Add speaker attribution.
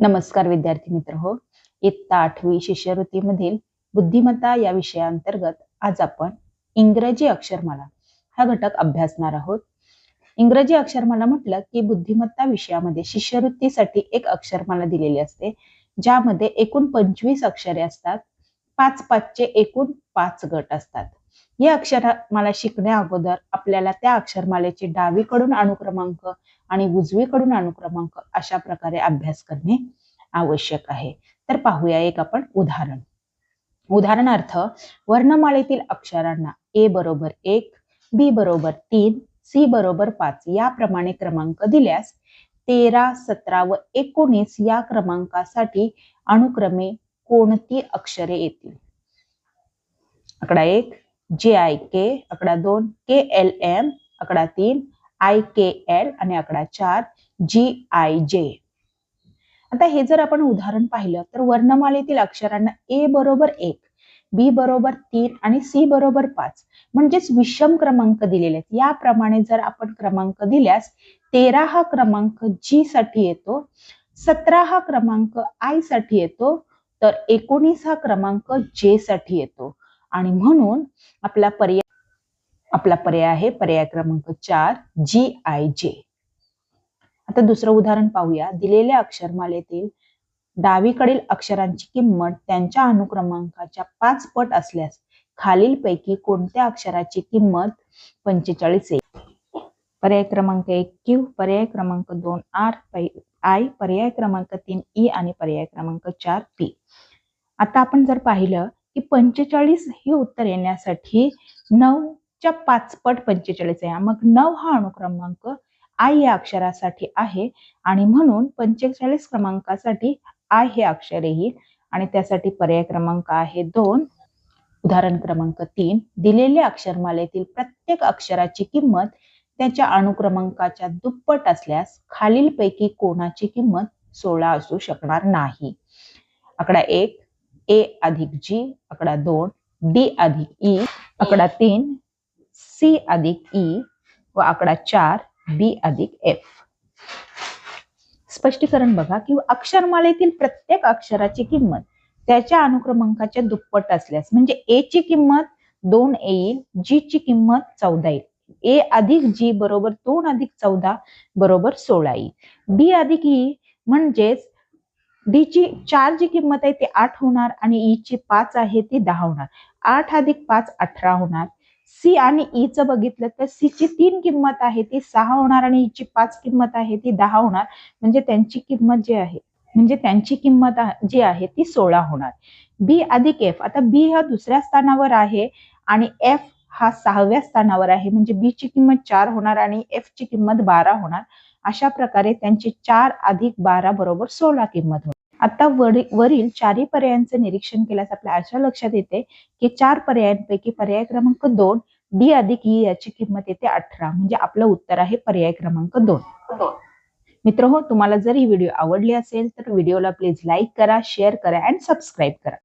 Speaker 1: नमस्कार विद्यार्थी मित्र हो. इयत्ता आठवी शिष्यवृत्तीमधील बुद्धिमत्ता या विषयाअंतर्गत आज आपण इंग्रजी अक्षरमाला हा घटक अभ्यासणार आहोत. इंग्रजी अक्षरमाला म्हटलं की बुद्धिमत्ता विषयामध्ये शिष्यवृत्तीसाठी एक अक्षरमाला दिलेली असते ज्यामध्ये एकूण पंचवीस अक्षरे असतात पाच पाचचे एकूण पाच गट असतात. या अक्षरमाला शिकण्या अगोदर आपल्याला त्या अक्षरमालेचे डावीकडून अनुक्रमांक आणि उजवीकडून अनुक्रमांक अशा प्रकारे अभ्यास करणे आवश्यक आहे. तर पाहूया एक आपण उदाहरण. उदाहरणार्थ वर्णमालेतील अक्षरांना ए बरोबर एक बी बरोबर तीन सी बरोबर पाच याप्रमाणे क्रमांक दिल्यास तेरा सतरा व एकोणीस या क्रमांकासाठी अनुक्रमे कोणती अक्षरे येतील? आकडा एक जे आय के आकडा दोन. के एल एम आकडा तीन. आय के एल आणि आकडा चार. जी आय जे आता हे जर आपण उदाहरण पाहिलं तर वर्णमालेतील अक्षरांना ए बरोबर एक बी बरोबर तीन आणि सी बरोबर पाच म्हणजेच विषम क्रमांक दिलेले आहेत. याप्रमाणे जर आपण क्रमांक दिल्यास तेरा हा क्रमांक जी साठी येतो सतरा हा क्रमांक आयसाठी येतो तर एकोणीस हा क्रमांक जे साठी येतो. आणि म्हणून आपला पर्याय आपला पर्याय आहे पर्याय क्रमांक चार जी आय जे आता दुसरं उदाहरण पाहूया. दिलेल्या अक्षरमालेतील डावीकडील अक्षरांची किंमत त्यांच्या अनुक्रमांकाच्या पाच पट असल्यास खालीलपैकी कोणत्या अक्षराची किंमत पंचेचाळीस येईल पर्याय क्रमांक एक क्यू पर्याय क्रमांक दोन आर आय पर्याय क्रमांक तीन ई आणि पर्याय क्रमांक चार पी आता आपण जर पाहिलं की पंचेचाळीस हे उत्तर येण्यासाठी नऊच्या पाचपट पंचेचाळीस आहे. मग नऊ हा अनुक्रमांक आय या अक्षरासाठी आहे आणि म्हणून पंचेचाळीस क्रमांकासाठी आय हे अक्षर येईल आणि त्यासाठी पर्याय क्रमांक आहे दोन. उदाहरण क्रमांक तीन. दिलेल्या अक्षरमालेतील प्रत्येक अक्षराची किंमत त्याच्या अनुक्रमांकाच्या दुप्पट असल्यास खालीलपैकी कोणाची किंमत सोळा असू शकणार नाही. आकडा एक. ए अधिक जी आकडा दोन डी अधिक ई आकडा तीन सी अधिक ई व आकडा चार बी अधिक एफ. स्पष्टीकरण बघा की अक्षरमालेतील प्रत्येक अक्षराची किंमत त्याच्या अनुक्रमांकाच्या दुप्पट असल्यास म्हणजे ए ची किंमत दोन येईल जी ची किंमत चौदा येईल. ए अधिक जी बरोबर दोन अधिक चौदा बरोबर सोळा येईल. डी अधिक ई म्हणजेच डी ची चार जी किंमत आहे ती आठ होणार आणि ई ची पाच आहे ती दहा होणार. आठ अधिक पाच अठरा होणार. सी आणि e ई च बघितलं तर सी ची तीन किंमत आहे ती सहा होणार आणि ई ची पाच किंमत आहे ती दहा होणार. म्हणजे त्यांची किंमत जी आहे म्हणजे त्यांची किंमत जी आहे ती सोळा होणार. बी अधिक एफ आता बी हा दुसऱ्या स्थानावर आहे आणि एफ हा सहाव्या स्थानावर आहे. म्हणजे बी ची किंमत चार होणार आणि एफ ची किंमत बारा होणार. अशा प्रकारे त्यांची चार अधिक बारा बरोबर सोळा किंमत होणार. आता वरील चारही पर्यायांचं निरीक्षण केल्यास आपल्या अशा लक्षात येते की चार पर्यायांपैकी पर्याय क्रमांक दोन डी अधिक ई याची किंमत येते अठरा. म्हणजे आपलं उत्तर आहे पर्याय क्रमांक दोन. मित्र हो तुम्हाला जर ही व्हिडिओ आवडली असेल तर व्हिडिओला प्लीज लाईक करा शेअर करा अँड सबस्क्राईब करा.